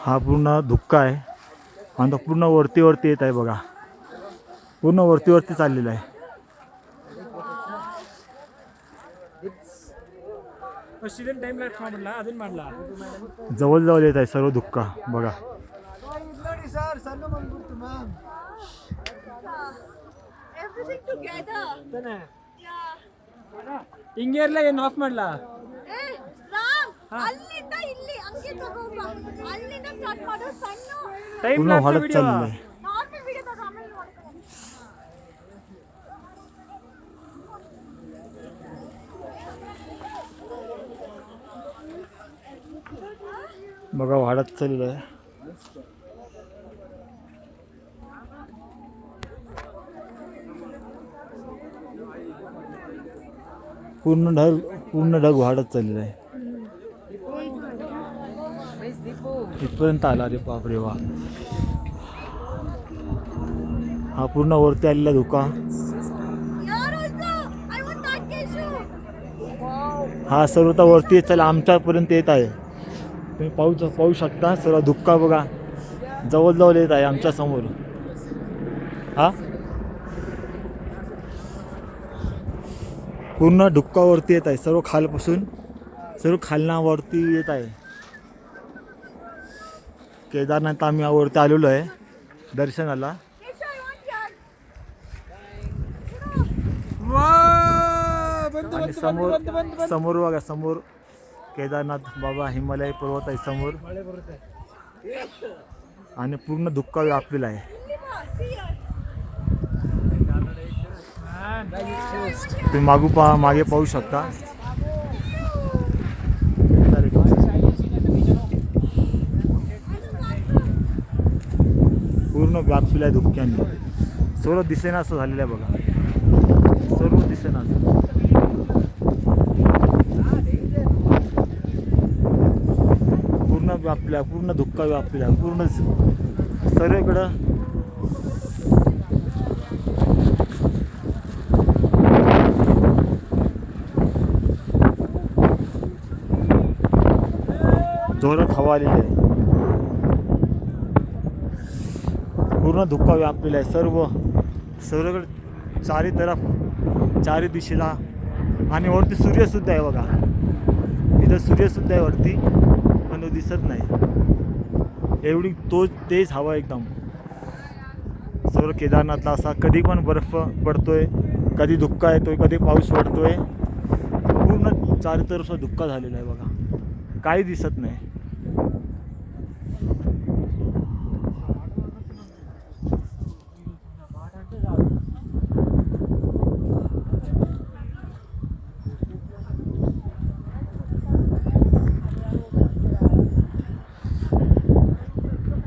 हा पूर्ण धुक्का आहे आणि तो पूर्ण वरती वरती येत आहे बघा पूर्ण वरती वरती चाललेला आहे टाइम लागला म्हटला अजून मांडला जवळ जवळ येत आहे सर्व धुक्का बघा Everything together. Yeah. ಇಂಗೇರ್ಲ ಏನು ಆಫ್ ಮಾಡ್ಲಾ ಏ ರಾಮ್ ಅಲ್ಲಿಂದ ಇಲ್ಲಿ ಹಂಗೆ ತಗೋಬ ಅಲ್ಲಿಂದ ಸ್ಟಾರ್ಟ್ ಮಾಡು ಸಣ್ಣ ಟೈಮ್ पूर्ण वाढत चाललेलं आहे ನಾರ್ಮಲ್ ವಿಡಿಯೋ ತಗೋ ಆಮೇಲೆ ಮಾಡ್ತೀನಿ बघा वाढत चाललेलं आहे पूर्ण ढग पूर्ण ढग वाढत चाललेलं आहे इथपर्यंत आला रे बापरे वा. हा पूर्ण वरती आलेला धुका. हा सर्व तर वरती चला आमच्यापर्यंत येत आहे. तुम्ही पाहू पाहू शकता. सर्व धुक्का बघा. जवळजवळ येत आहे आमच्यासमोर. हा? पूर्ण धुक्कावरती येत आहे. सर्व खालपासून सर्व खालनावरती येत आहे. केदारनाथ आम्ही आवडते आलेलो आहे दर्शनाला. आणि समोर समोर बघा समोर केदारनाथ बाबा हिमालय पर्वत आहे समोर. आणि पूर्ण धुक्का व्यापलेला आहे. तुम्ही मागू पा मागे पाहू शकता. पूर्ण व्यापलेला आहे धुक्क्याने सर्व दिसेना असं झालेलं आहे बघा. सर्व दिसेना असं. पूर्ण व्यापल्या पूर्ण धुक्का व्यापल्या पूर्ण स- सर्वेकडं जोरात हवा आलेली आहे. पूर्ण धुक्का व्यापलेला आहे. सर्व सर्वकडे चारी तरफ चारी दिशेला. आणि वरती सूर्यसुद्धा आहे बघा. इथं सूर्यसुद्धा आहे वरती. पण तो दिसत नाही. एवढी तो तेज हवा एकदम. सर्व केदारनाथला असा कधी पण बर्फ पडतोय कधी धुक्का येतोय कधी पाऊस पडतोय. पूर्ण चारी तरफ धुक्का झालेला आहे बघा. काही दिसत नाही.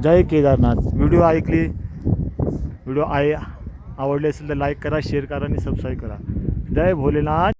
जय केदारनाथ. व्हिडिओ ऐकली व्हिडिओ आय आवडले असेल तर लाईक करा शेअर करा आणि सबस्क्राईब करा. जय भोलेनाथ.